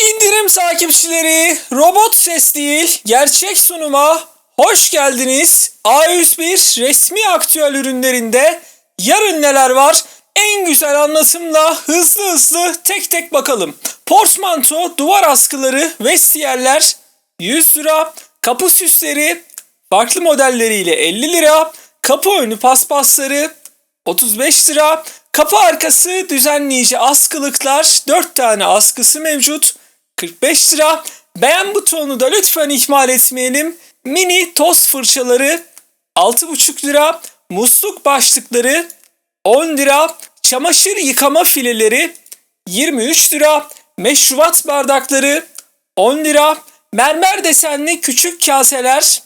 İndirim takipçileri, robot ses değil, gerçek sunuma hoş geldiniz. A101 resmi aktüel ürünlerinde yarın neler var? En güzel anlatımla hızlı hızlı tek tek bakalım. Portmanto, duvar askıları, vestiyerler 100 lira, kapı süsleri farklı modelleriyle 50 lira, kapı önü paspasları 35 lira. Kapı arkası düzenleyici askılıklar 4 tane askısı mevcut 45 lira. Beğen butonunu da lütfen ihmal etmeyelim. Mini toz fırçaları 6,5 lira. Musluk başlıkları 10 lira. Çamaşır yıkama fileleri 23 lira. Meşrubat bardakları 10 lira. Mermer desenli küçük kaseler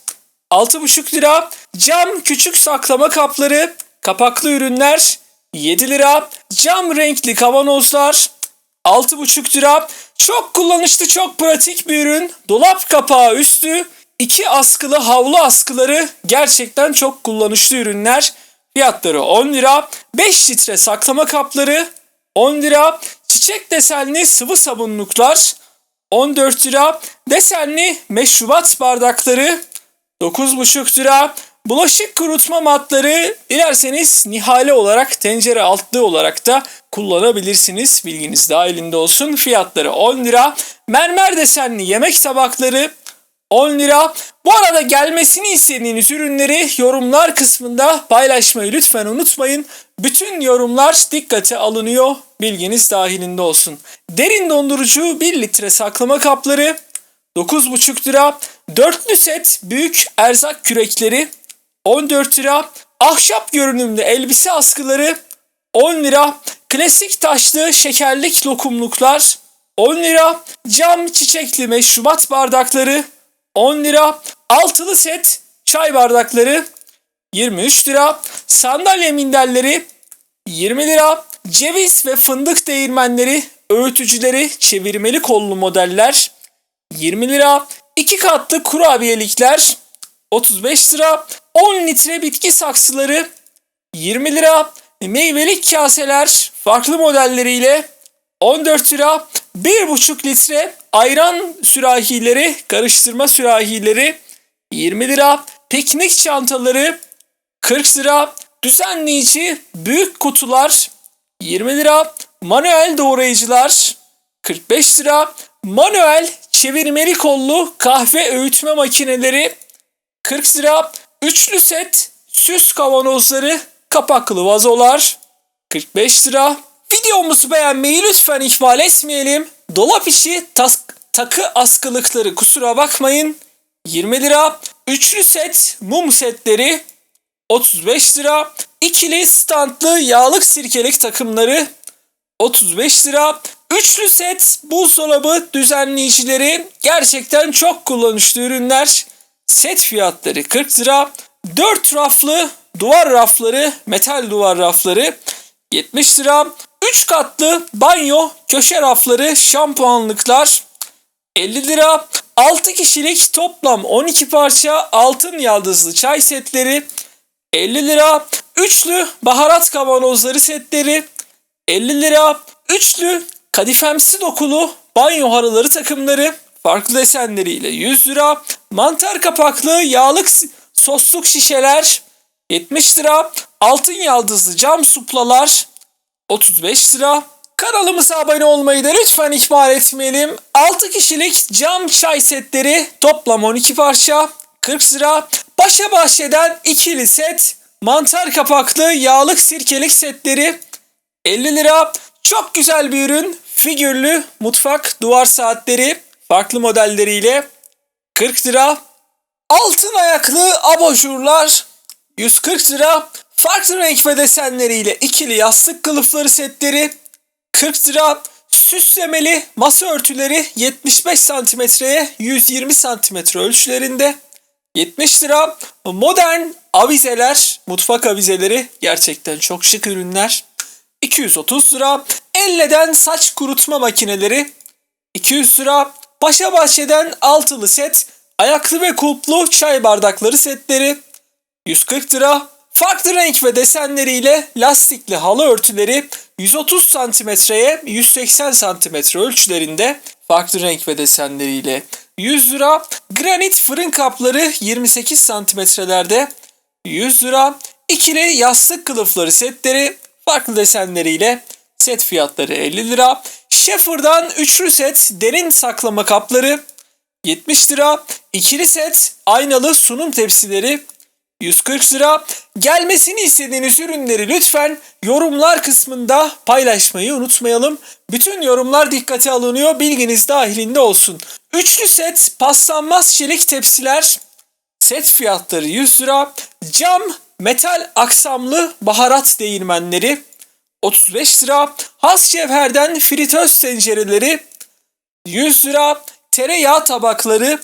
6,5 lira. Cam küçük saklama kapları, kapaklı ürünler 7 lira. Cam renkli kavanozlar 6,5 lira. Çok kullanışlı, çok pratik bir ürün. Dolap kapağı üstü, iki askılı havlu askıları gerçekten çok kullanışlı ürünler. Fiyatları 10 lira. 5 litre saklama kapları 10 lira. Çiçek desenli sıvı sabunluklar 14 lira. Desenli meşrubat bardakları 9,5 lira. Bulaşık kurutma matları dilerseniz nihale olarak tencere altlığı olarak da kullanabilirsiniz. Bilginiz dahilinde olsun. Fiyatları 10 lira. Mermer desenli yemek tabakları 10 lira. Bu arada gelmesini istediğiniz ürünleri yorumlar kısmında paylaşmayı lütfen unutmayın. Bütün yorumlar dikkate alınıyor. Bilginiz dahilinde olsun. Derin dondurucu 1 litre saklama kapları 9,5 lira. Dörtlü set büyük erzak kürekleri 14 lira. Ahşap görünümlü elbise askıları 10 lira. Klasik taşlı şekerlik lokumluklar 10 lira. Cam çiçekli meşrubat bardakları 10 lira. Altılı set çay bardakları 23 lira. Sandalye minderleri 20 lira. Ceviz ve fındık değirmenleri, öğütücüleri, çevirmeli kollu modeller 20 lira. 2 katlı kurabiyelikler 35 lira. 10 litre bitki saksıları 20 lira. Meyvelik kaseler farklı modelleriyle 14 lira. 1,5 litre ayran sürahileri, karıştırma sürahileri 20 lira. Piknik çantaları 40 lira. Düzenleyici büyük kutular 20 lira. Manuel doğrayıcılar 45 lira. Manuel çevirmeli kollu kahve öğütme makineleri 40 lira. Üçlü set süs kavanozları, kapaklı vazolar 45 lira. Videomuzu beğenmeyi lütfen ihmal etmeyelim. Dolap işi tas- takı askılıkları kusura bakmayın 20 lira. Üçlü set mum setleri 35 lira. İkili standlı yağlık sirkelik takımları 35 lira. Üçlü set buzdolabı düzenleyicileri gerçekten çok kullanışlı ürünler. Set fiyatları 40 lira. 4 raflı duvar rafları, metal duvar rafları 70 lira. 3 katlı banyo köşe rafları, şampuanlıklar 50 lira. 6 kişilik toplam 12 parça altın yaldızlı çay setleri 50 lira. Üçlü baharat kavanozları setleri 50 lira. Üçlü kadifemsi dokulu banyo halıları takımları farklı desenleriyle 100 lira. Mantar kapaklı yağlık sosluk şişeler 70 lira. Altın yaldızlı cam suplalar 35 lira. Kanalımıza abone olmayı da lütfen ihmal etmeyelim. 6 kişilik cam çay setleri toplam 12 parça 40 lira. Başa bahçeden ikili set mantar kapaklı yağlık sirkelik setleri 50 lira. Çok güzel bir ürün. Figürlü mutfak duvar saatleri farklı modelleriyle 40 lira. Altın ayaklı abajurlar 140 lira. Farklı renk ve desenleriyle ikili yastık kılıfları setleri 40 lira. Süslemeli masa örtüleri 75 santimetreye 120 santimetre ölçülerinde 70 lira. Modern avizeler, mutfak avizeleri gerçekten çok şık ürünler. 230 lira. Elleden saç kurutma makineleri 200 lira. Paşa Bahçe'den altılı set, ayaklı ve kulplu çay bardakları setleri 140 lira. Farklı renk ve desenleriyle lastikli halı örtüleri 130 santimetreye 180 santimetre ölçülerinde farklı renk ve desenleriyle 100 lira. Granit fırın kapları 28 santimetrelerde 100 lira. İkili yastık kılıfları setleri farklı desenleriyle set fiyatları 50 lira. Schaefer'dan üçlü set derin saklama kapları 70 lira. İkili set aynalı sunum tepsileri 140 lira. Gelmesini istediğiniz ürünleri lütfen yorumlar kısmında paylaşmayı unutmayalım. Bütün yorumlar dikkate alınıyor. Bilginiz dahilinde olsun. Üçlü set paslanmaz çelik tepsiler set fiyatları 100 lira. Cam metal aksamlı baharat değirmenleri 35 lira. Has cevherden fritöz tencereleri 100 lira. Tereyağı tabakları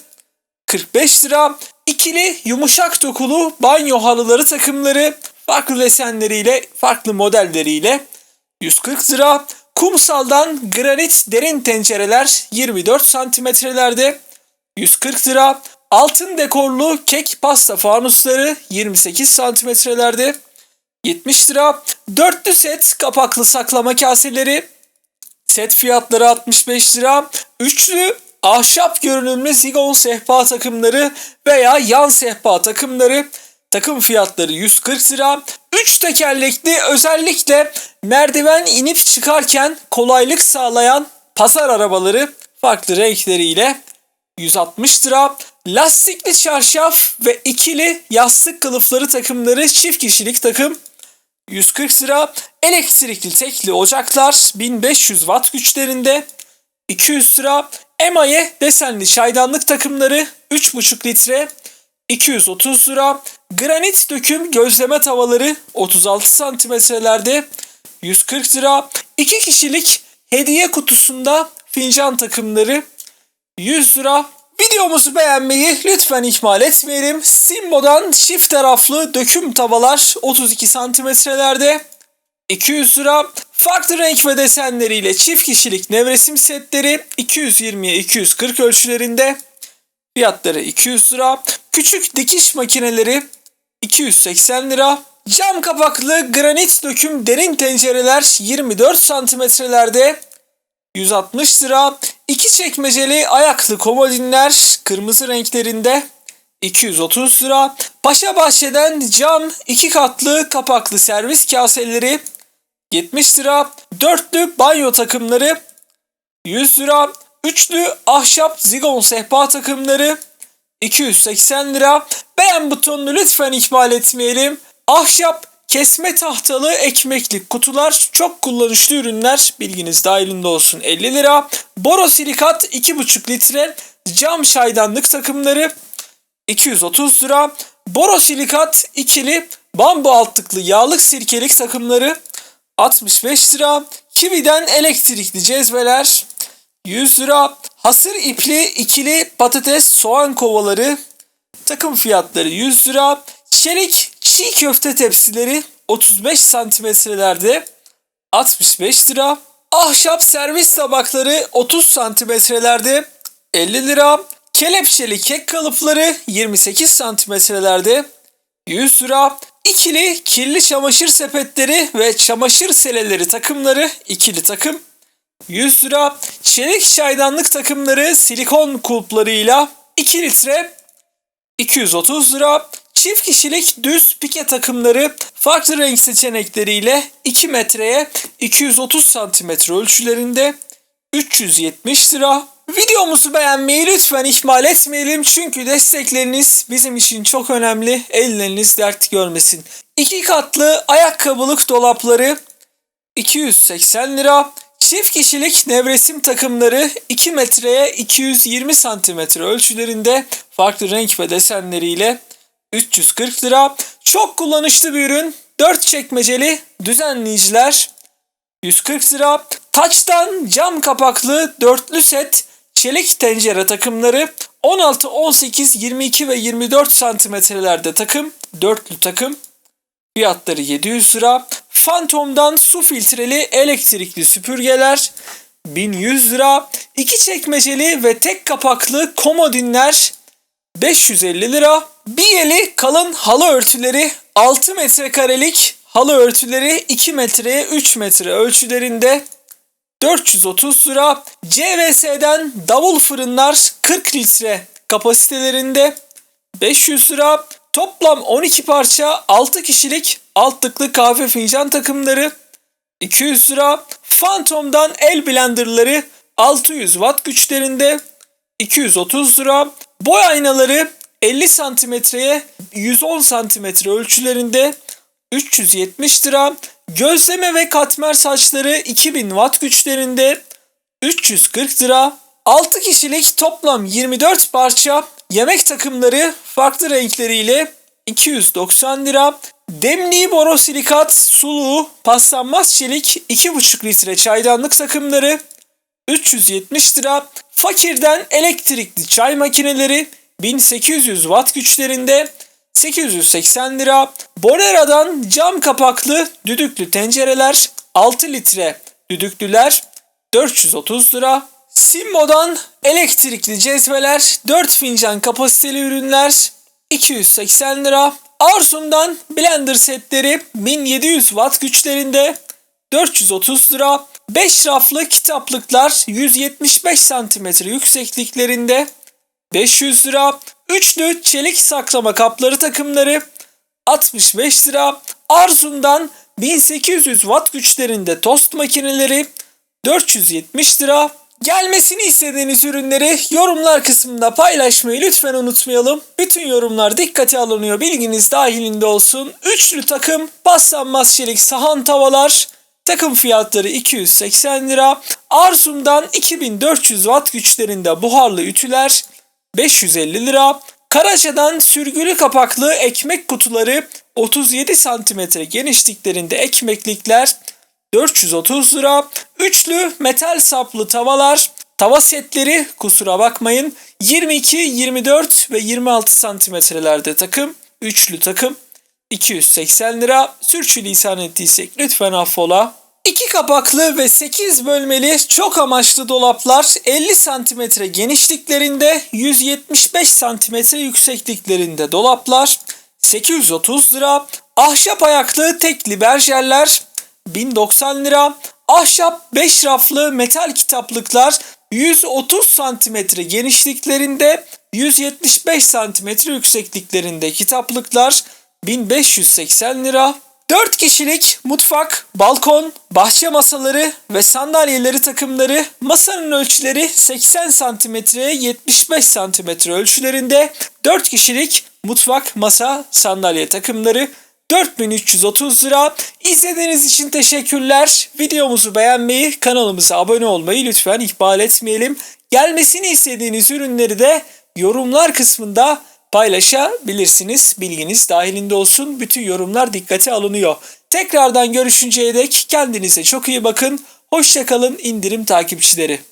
45 lira. İkili yumuşak dokulu banyo halıları takımları farklı desenleriyle, farklı modelleriyle 140 lira. Kumsaldan granit derin tencereler 24 santimetrelerde 140 lira. Altın dekorlu kek pasta fanusları 28 santimetrelerde 70 lira. Dörtlü set kapaklı saklama kaseleri Set fiyatları 65 lira. Üçlü ahşap görünümlü zigon sehpa takımları veya yan sehpa takımları takım fiyatları 140 lira. 3 tekerlekli özellikle merdiven inip çıkarken kolaylık sağlayan pazar arabaları farklı renkleriyle 160 lira. Lastikli çarşaf ve ikili yastık kılıfları takımları çift kişilik takım 140 lira. Elektrikli tekli ocaklar 1500 watt güçlerinde 200 lira. Emaye desenli çaydanlık takımları 3,5 litre 230 lira. Granit döküm gözleme tavaları 36 santimetrelerde 140 lira. 2 kişilik hediye kutusunda fincan takımları 100 lira. Videomuzu beğenmeyi lütfen ihmal etmeyelim. Simbo'dan çift taraflı döküm tavalar 32 santimetrelerde 200 lira. Farklı renk ve desenleriyle çift kişilik nevresim setleri 220'ye 240 ölçülerinde. Fiyatları 200 lira. Küçük dikiş makineleri 280 lira. Cam kapaklı granit döküm derin tencereler 24 santimetrelerde 160 lira. İki çekmeceli ayaklı komodinler kırmızı renklerinde 230 lira. Paşa Bahçe'den cam iki katlı kapaklı servis kaseleri 70 lira. Dörtlü banyo takımları 100 lira. Üçlü ahşap zigon sehpa takımları 280 lira. Beğen butonunu lütfen ihmal etmeyelim. Ahşap kesme tahtalı ekmeklik kutular çok kullanışlı ürünler. Bilginiz dahilinde olsun 50 lira. Borosilikat 2,5 litre cam çaydanlık takımları 230 lira. Borosilikat ikili bambu altlıklı yağlık sirkelik takımları 65 lira. Kivi'den elektrikli cezveler 100 lira. Hasır ipli ikili patates soğan kovaları takım fiyatları 100 lira. Çelik çiğ köfte tepsileri 35 santimetrelerde 65 lira. Ahşap servis tabakları 30 santimetrelerde 50 lira. Kelepçeli kek kalıpları 28 santimetrelerde 100 lira. İkili kirli çamaşır sepetleri ve çamaşır seleleri takımları ikili takım 100 lira. Çelik çaydanlık takımları silikon kulplarıyla 2 litre 230 lira. Çift kişilik düz pike takımları farklı renk seçenekleriyle 2 metreye 230 santimetre ölçülerinde 370 lira. Videomuzu beğenmeyi lütfen ihmal etmeyelim çünkü destekleriniz bizim için çok önemli. Elleriniz dert görmesin. İki katlı ayakkabılık dolapları 280 lira. Çift kişilik nevresim takımları 2 metreye 220 santimetre ölçülerinde farklı renk ve desenleriyle 340 lira. Çok kullanışlı bir ürün. 4 çekmeceli düzenleyiciler 140 lira. Taçtan cam kapaklı dörtlü set çelik tencere takımları 16, 18, 22 ve 24 santimetrelerde takım. Dörtlü takım. Fiyatları 700 lira. Phantom'dan su filtreli elektrikli süpürgeler 1100 lira. İki çekmeceli ve tek kapaklı komodinler 550 lira. Bir eli kalın halı örtüleri 6 metrekarelik halı örtüleri 2 metreye 3 metre ölçülerinde 430 lira. CVS'den davul fırınlar 40 litre kapasitelerinde 500 lira. Toplam 12 parça 6 kişilik altlıklı kahve fincan takımları 200 lira. Phantom'dan el blenderları 600 watt güçlerinde 230 lira. Boy aynaları 50 santimetreye 110 santimetre ölçülerinde 370 lira. Gözleme ve katmer saçları 2000 watt güçlerinde 340 lira. 6 kişilik toplam 24 parça yemek takımları farklı renkleriyle 290 lira. Demliği borosilikat, suluğu, paslanmaz çelik 2,5 litre çaydanlık takımları 370 lira. Fakirden elektrikli çay makineleri 1800 watt güçlerinde 880 lira. Bonera'dan cam kapaklı düdüklü tencereler 6 litre düdüklüler 430 lira. Simmo'dan elektrikli cezveler 4 fincan kapasiteli ürünler 280 lira. Arsum'dan blender setleri 1700 watt güçlerinde 430 lira. 5 raflı kitaplıklar 175 cm yüksekliklerinde 500 lira. Üçlü çelik saklama kapları takımları 65 lira. Arzum'dan 1800 watt güçlerinde tost makineleri 470 lira. Gelmesini istediğiniz ürünleri yorumlar kısmında paylaşmayı lütfen unutmayalım. Bütün yorumlar dikkate alınıyor bilginiz dahilinde olsun. Üçlü takım paslanmaz çelik sahan tavalar takım fiyatları 280 lira. Arzum'dan 2400 watt güçlerinde buharlı ütüler 550 lira. Karaca'dan sürgülü kapaklı ekmek kutuları 37 santimetre genişliklerinde ekmeklikler 430 lira. Üçlü metal saplı tavalar, tava setleri kusura bakmayın 22, 24 ve 26 santimetrelerde takım. Üçlü takım 280 lira. Sürçülisan ettiysek lütfen affola. İki kapaklı ve 8 bölmeli çok amaçlı dolaplar 50 santimetre genişliklerinde 175 santimetre yüksekliklerinde dolaplar 830 lira. Ahşap ayaklı tekli berjerler 1090 lira. Ahşap 5 raflı metal kitaplıklar 130 santimetre genişliklerinde 175 santimetre yüksekliklerinde kitaplıklar 1580 lira. 4 kişilik mutfak, balkon, bahçe masaları ve sandalyeleri takımları masanın ölçüleri 80 santimetreye 75 santimetre ölçülerinde 4 kişilik mutfak, masa, sandalye takımları 4330 lira. İzlediğiniz için teşekkürler. Videomuzu beğenmeyi, kanalımıza abone olmayı lütfen ihmal etmeyelim. Gelmesini istediğiniz ürünleri de yorumlar kısmında paylaşabilirsiniz. Bilginiz dahilinde olsun. Bütün yorumlar dikkate alınıyor. Tekrardan görüşünceye dek kendinize çok iyi bakın. Hoşçakalın indirim takipçileri.